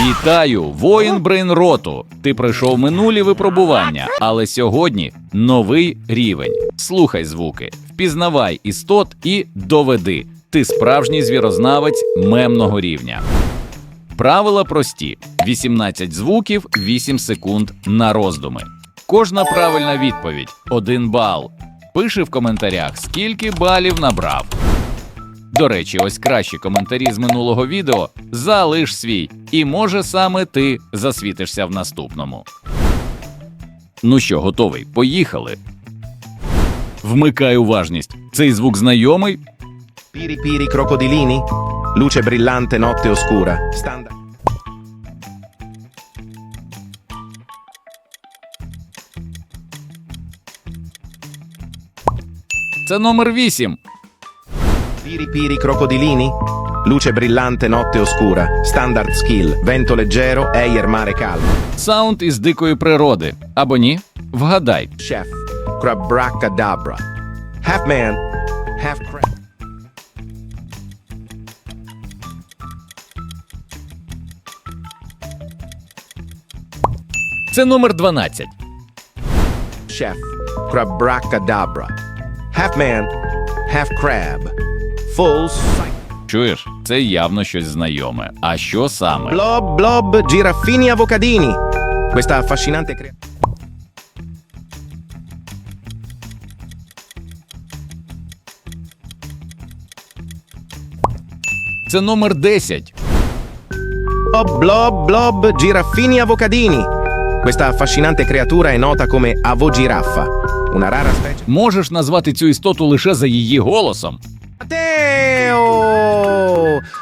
Вітаю, воїн Брейнроту. Ти пройшов минулі випробування, але сьогодні новий рівень. Слухай звуки, впізнавай істот і доведи. Ти справжній звірознавець мемного рівня. Правила прості: 18 звуків, 8 секунд на роздуми. Кожна правильна відповідь 1 бал. Пиши в коментарях, скільки балів набрав. До речі, ось кращі коментарі з минулого відео залиш свій, і може саме ти засвітишся в наступному. Ну що, готовий? Поїхали. Вмикай уважність. Цей звук знайомий. Piri crocodilini? Luce brillante, notte oscura. Standard. Це номер 8. Piri piri crocodilini? Luce brillante, notte oscura. Standard skill. Vento leggero, air mare calmo. Саунд із дикої природи. Або ні? Вгадай. Chef. Crabracadabra. Half man, half crab. Це номер 12. Chef. Crabracadabra. Half man, half crab. Чуєш? Це явно щось знайоме. А що саме? Blob, blob, giraffini avocadini. Questa affascinante creatura. Це номер 10. Blob, blob, blob, giraffini avocadini. Questa affascinante creatura è nota come avogiraffa, una rara specie. Можеш назвати цю істоту лише за її голосом. Matteo!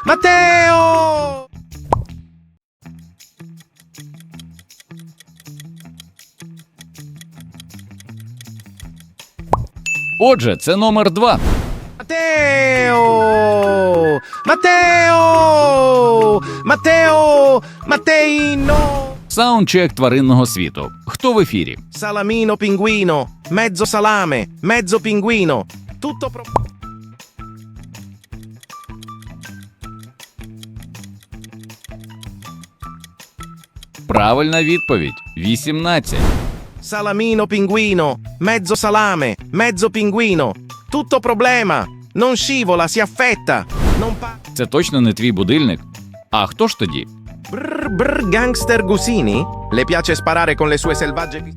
Matteo! Отже, це номер 2. Matteo! Matteo! Matteo! Matteino! Саундчек тваринного світу. Хто в ефірі? Salamino pinguino, mezzo salame, mezzo pinguino. Tutto pro... Правильна відповідь 18. Salamino pinguino, mezzo salame, mezzo pinguino. Tutto problema. Non scivola, si affetta. Non pa... Це точно не твій будильник. А хто ж тоді? Brr, brr, gangster Gusini? Le piace sparare con le sue selvagge?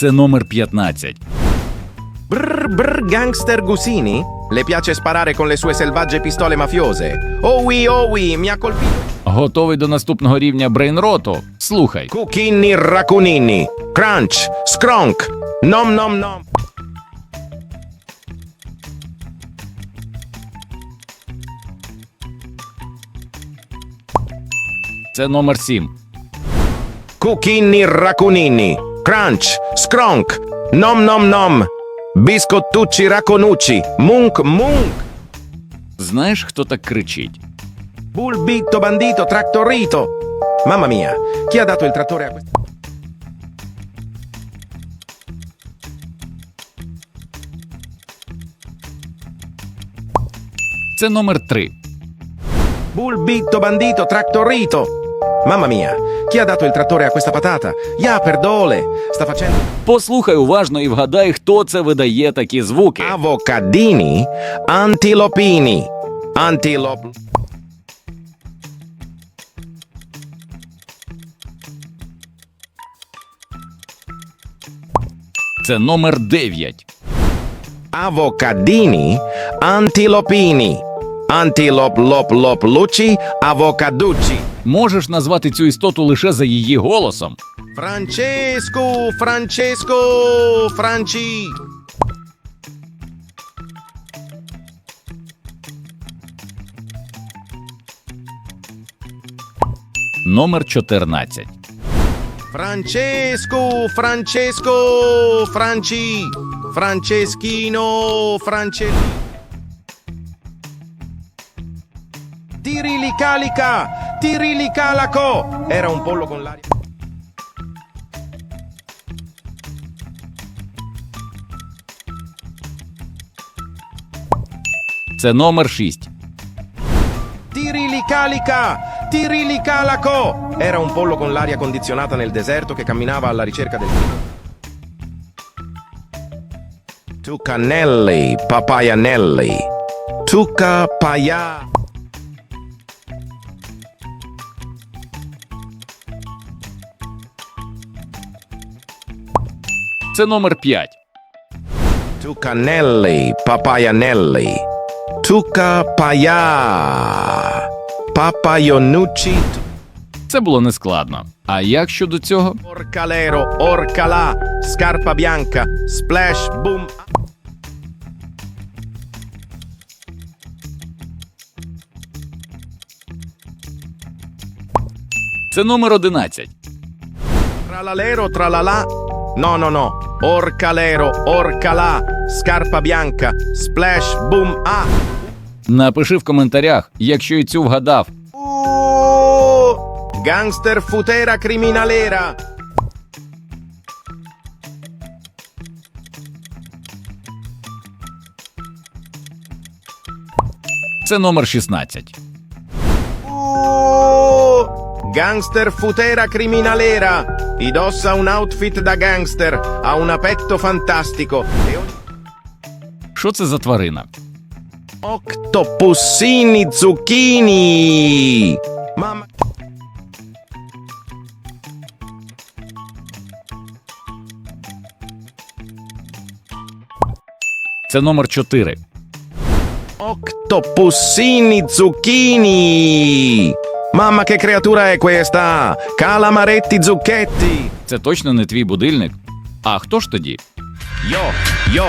Це номер 15. Brr, brr, gangster Gusini? Le piace sparare con le sue selvagge pistole mafiose? Oh oui, oh oui, mi ha colpito. Готовий до наступного рівня брейнроту? Слухай. Cucchini racunini. Crunch, skronk. Nom nom nom. Це номер 7. Cucchini racunini. Crunch, skronk. Nom nom nom. Biscottucci raconucci. Munk munk. Знаєш, хто так кричить? Bulbito bandito trattorito. Mamma mia, chi ha dato il trattore a questo? Це номер 3. Bulbito bandito trattorito. Mamma mia, chi ha dato il trattore a questa patata? Ya, perdole. Sta facendo Послухай уважно і вгадай, хто це видає такі звуки. avocadini, antilopini. Antilop. Це номер 9. Avocadini, antilopini. Antilop lop lop luci, avocaducci. Можеш назвати цю істоту лише за її голосом. Francesco, Francesco, Franci. Номер 14. Francesco, Francesco, Franci. Franceschino, Francelli. Tirilicalica, Tirilicalaco. Era un pollo con l'aria. Це номер 6. Tirilicalica! Tirilicalaco! Era un pollo con l'aria condizionata nel deserto che camminava alla ricerca del Tucanelli, papayanelli. Tuca paya. Це номер 5. Туканеллі, папаянеллі. Тука пая. Папайонучі. Це було нескладно. А як щодо цього? Оркалеро, оркала, скарпа б'янка, сплеш, бум. Це номер 11. Тралалеро, тралала, No, no, no. Оркалеро, оркала, скарпа б'янка, сплеш, бум, а. Напиши в коментарях, якщо і цю вгадав. Гангстер футера криміналера. Це номер 16. Гангстер футера криміналера. Indossa un outfit da gangster, ha un apetto fantastico. E Що це за тварина? Octopussini zucchini! Mamma... Це номер 4. Octopussini zucchini! Mamma che creatura è questa? Calamaretti zucchetti! Це точно не твій будильник. А хто ж тоді? Io, io,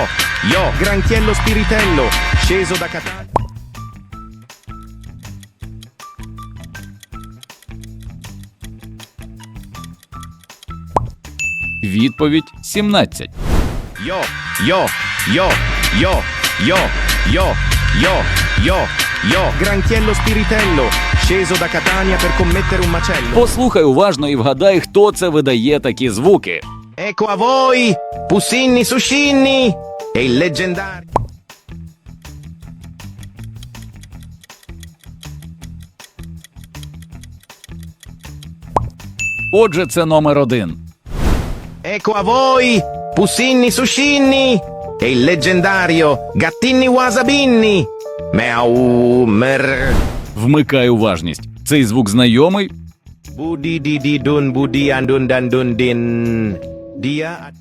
io, granchiello spiritello, sceso da Catania. Відповідь 17. Io, io, io, io, io, io, io, io, io, granchiello spiritello, sceso da Catania per commettere un macello. Послухай уважно і вгадай, хто це видає такі звуки. Ecco a voi, Pussinni Suscinni e il leggendario. Отже, це номер один. Ecco a voi, Pussinni Suscinni e il leggendario Gattinni Wasabinni. Meow, mer. Вмикай уважність. Цей звук знайомий. Буді діді дун буді андун дан дун дін. Дія.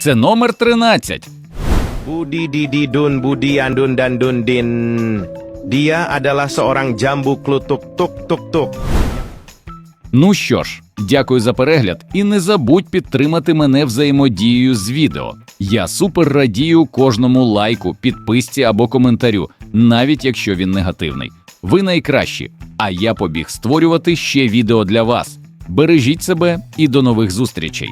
Це номер 13. Буді-ді-дун, Dun Budian Dun dan Dundin. Dia adalah seorang jambu klutuk tuk tuk tuk. Ну що ж, дякую за перегляд і не забудь підтримати мене взаємодією з відео. Я супер радію кожному лайку, підписці або коментарю, навіть якщо він негативний. Ви найкращі, а я побіг створювати ще відео для вас. Бережіть себе і до нових зустрічей.